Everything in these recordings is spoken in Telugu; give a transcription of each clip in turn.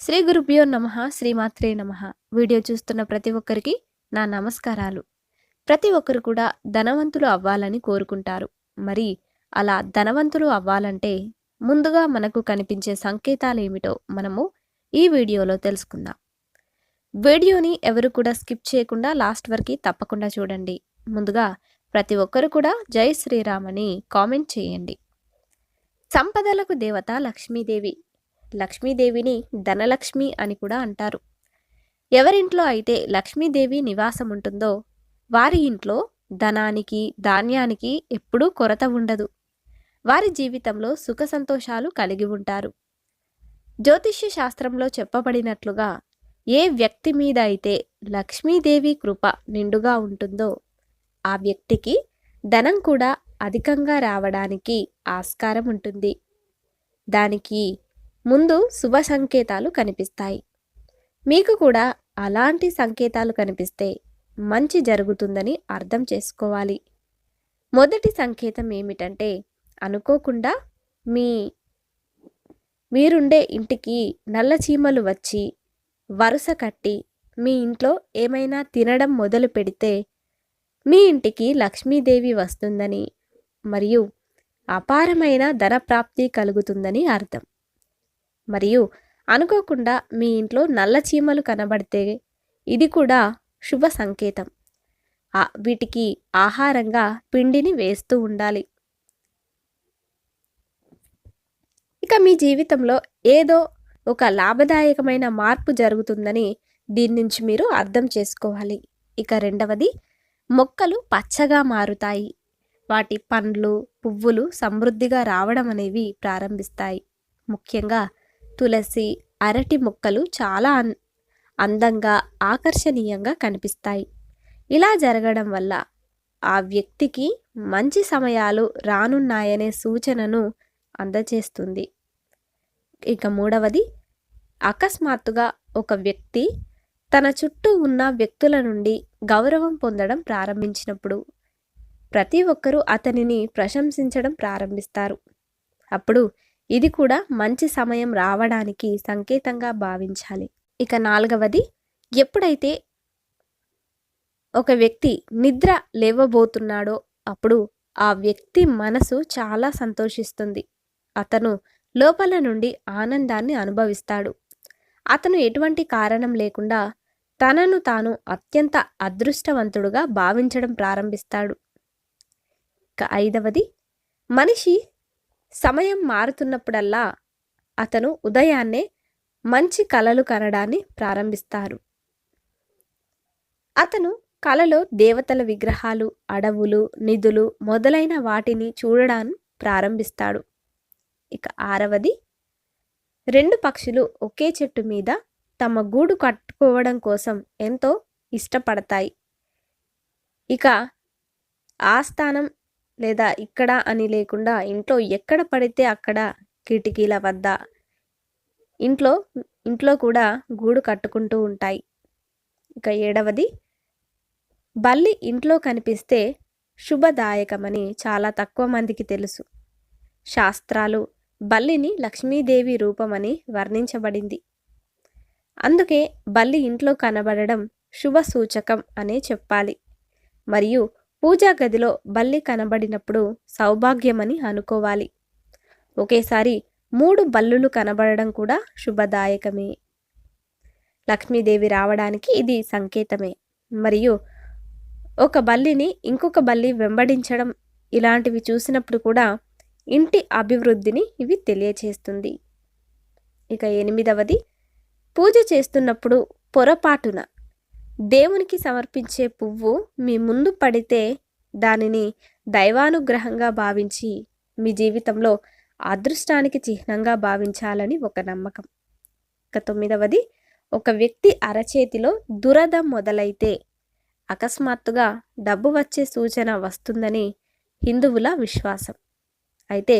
శ్రీ గురుభ్యో నమ శ్రీమాత్రే నమ. వీడియో చూస్తున్న ప్రతి ఒక్కరికి నా నమస్కారాలు. ప్రతి ఒక్కరు కూడా ధనవంతులు అవ్వాలని కోరుకుంటారు. మరి అలా ధనవంతులు అవ్వాలంటే ముందుగా మనకు కనిపించే సంకేతాలు ఏమిటో మనము ఈ వీడియోలో తెలుసుకుందాం. వీడియోని ఎవరు కూడా స్కిప్ చేయకుండా లాస్ట్ వరకు తప్పకుండా చూడండి. ముందుగా ప్రతి ఒక్కరు కూడా జై శ్రీరామ్ అని కామెంట్ చేయండి. సంపదలకు దేవత లక్ష్మీదేవి లక్ష్మీదేవిని ధనలక్ష్మి అని కూడా అంటారు. ఎవరింట్లో అయితే లక్ష్మీదేవి నివాసం ఉంటుందో వారి ఇంట్లో ధనానికి ధాన్యానికి ఎప్పుడూ కొరత ఉండదు. వారి జీవితంలో సుఖ సంతోషాలు కలిగి ఉంటారు. జ్యోతిష్య శాస్త్రంలో చెప్పబడినట్లుగా ఏ వ్యక్తి మీద అయితే లక్ష్మీదేవి కృప నిండుగా ఉంటుందో ఆ వ్యక్తికి ధనం కూడా అధికంగా రావడానికి ఆస్కారం ఉంటుంది దానికి ముందు శుభ సంకేతాలు కనిపిస్తాయి. మీకు కూడా అలాంటి సంకేతాలు కనిపిస్తే మంచి జరుగుతుందని అర్థం చేసుకోవాలి. మొదటి సంకేతం ఏమిటంటే అనుకోకుండా మీ మీరుండే ఇంటికి నల్ల చీమలు వచ్చి వరుస కట్టి మీ ఇంట్లో ఏమైనా తినడం మొదలు పెడితే మీ ఇంటికి లక్ష్మీదేవి వస్తుందని మరియు అపారమైన ధన ప్రాప్తి కలుగుతుందని అర్థం. మరియు అనుకోకుండా మీ ఇంట్లో నల్ల చీమలు కనబడితే ఇది కూడా శుభ సంకేతం. వీటికి ఆహారంగా పిండిని వేస్తూ ఉండాలి. ఇక మీ జీవితంలో ఏదో ఒక లాభదాయకమైన మార్పు జరుగుతుందని దీని నుంచి మీరు అర్థం చేసుకోవాలి. ఇక రెండవది మొక్కలు పచ్చగా మారుతాయి. వాటి పండ్లు పువ్వులు సమృద్ధిగా రావడం అనేవి ప్రారంభిస్తాయి. ముఖ్యంగా తులసి అరటి మొక్కలు చాలా అందంగా ఆకర్షణీయంగా కనిపిస్తాయి. ఇలా జరగడం వల్ల ఆ వ్యక్తికి మంచి సమయాలు రానున్నాయనే సూచనను అందజేస్తుంది ఇక మూడవది అకస్మాత్తుగా ఒక వ్యక్తి తన చుట్టూ ఉన్న వ్యక్తుల నుండి గౌరవం పొందడం ప్రారంభించినప్పుడు ప్రతి ఒక్కరూ అతనిని ప్రశంసించడం ప్రారంభిస్తారు. అప్పుడు ఇది కూడా మంచి సమయం రావడానికి సంకేతంగా భావించాలి. ఇక నాలుగవది ఎప్పుడైతే ఒక వ్యక్తి నిద్ర లేవబోతున్నాడో అప్పుడు ఆ వ్యక్తి మనసు చాలా సంతోషిస్తుంది. అతను లోపల నుండి ఆనందాన్ని అనుభవిస్తాడు. అతను ఎటువంటి కారణం లేకుండా తనను తాను అత్యంత అదృష్టవంతుడుగా భావించడం ప్రారంభిస్తాడు. ఇక ఐదవది మనిషి సమయం మారుతున్నప్పుడల్లా అతను ఉదయాన్నే మంచి కలలు కనడాన్ని ప్రారంభిస్తారు. అతను కలలో దేవతల విగ్రహాలు అడవులు నిధులు మొదలైన వాటిని చూడడాన్ని ప్రారంభిస్తాడు. ఇక ఆరవది రెండు పక్షులు ఒకే చెట్టు మీద తమ గూడు కట్టుకోవడం కోసం ఎంతో ఇష్టపడతాయి. ఇక ఆ స్థానం లేదా ఇక్కడ అని లేకుండా ఇంట్లో ఎక్కడ పడితే అక్కడ కిటికీల వద్ద ఇంట్లో ఇంట్లో కూడా గూడు కట్టుకుంటూ ఉంటాయి. ఇక ఏడవది బల్లి ఇంట్లో కనిపిస్తే శుభదాయకమని చాలా తక్కువ మందికి తెలుసు. శాస్త్రాలు బల్లిని లక్ష్మీదేవి రూపమని వర్ణించబడింది. అందుకే బల్లి ఇంట్లో కనబడడం శుభ సూచకం అనే చెప్పాలి. మరియు పూజా గదిలో బల్లి కనబడినప్పుడు సౌభాగ్యమని అనుకోవాలి. ఒకేసారి మూడు బల్లులు కనబడడం కూడా శుభదాయకమే. లక్ష్మీదేవి రావడానికి ఇది సంకేతమే. మరియు ఒక బల్లిని ఇంకొక బల్లి వెంబడించడం ఇలాంటివి చూసినప్పుడు కూడా ఇంటి అభివృద్ధిని ఇవి తెలియచేస్తుంది. ఇక ఎనిమిదవది పూజ చేస్తున్నప్పుడు పొరపాటున దేవునికి సమర్పించే పువ్వు మీ ముందు పడితే దానిని దైవానుగ్రహంగా భావించి మీ జీవితంలో అదృష్టానికి చిహ్నంగా భావించాలని ఒక నమ్మకం. ఇక తొమ్మిదవది ఒక వ్యక్తి అరచేతిలో దురద మొదలైతే అకస్మాత్తుగా డబ్బు వచ్చే సూచన వస్తుందని హిందువుల విశ్వాసం. అయితే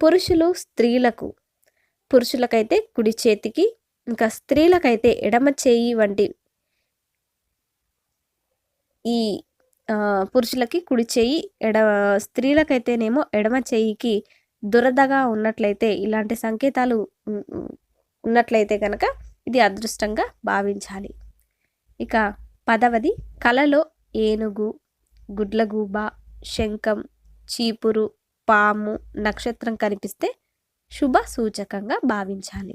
పురుషులు స్త్రీలకు పురుషులకైతే కుడి చేతికి ఇంకా స్త్రీలకైతే ఎడమ చేయి వంటి ఈ పురుషులకి కుడి చేయి ఎడ స్త్రీలకైతేనేమో ఎడమ చేయికి దురదగా ఉన్నట్లయితే ఇలాంటి సంకేతాలు ఉన్నట్లయితే కనుక ఇది అదృష్టంగా భావించాలి. ఇక పదవది కలలో ఏనుగు గుడ్లగూబ శంఖం చీపురు పాము నక్షత్రం కనిపిస్తే శుభ సూచకంగా భావించాలి.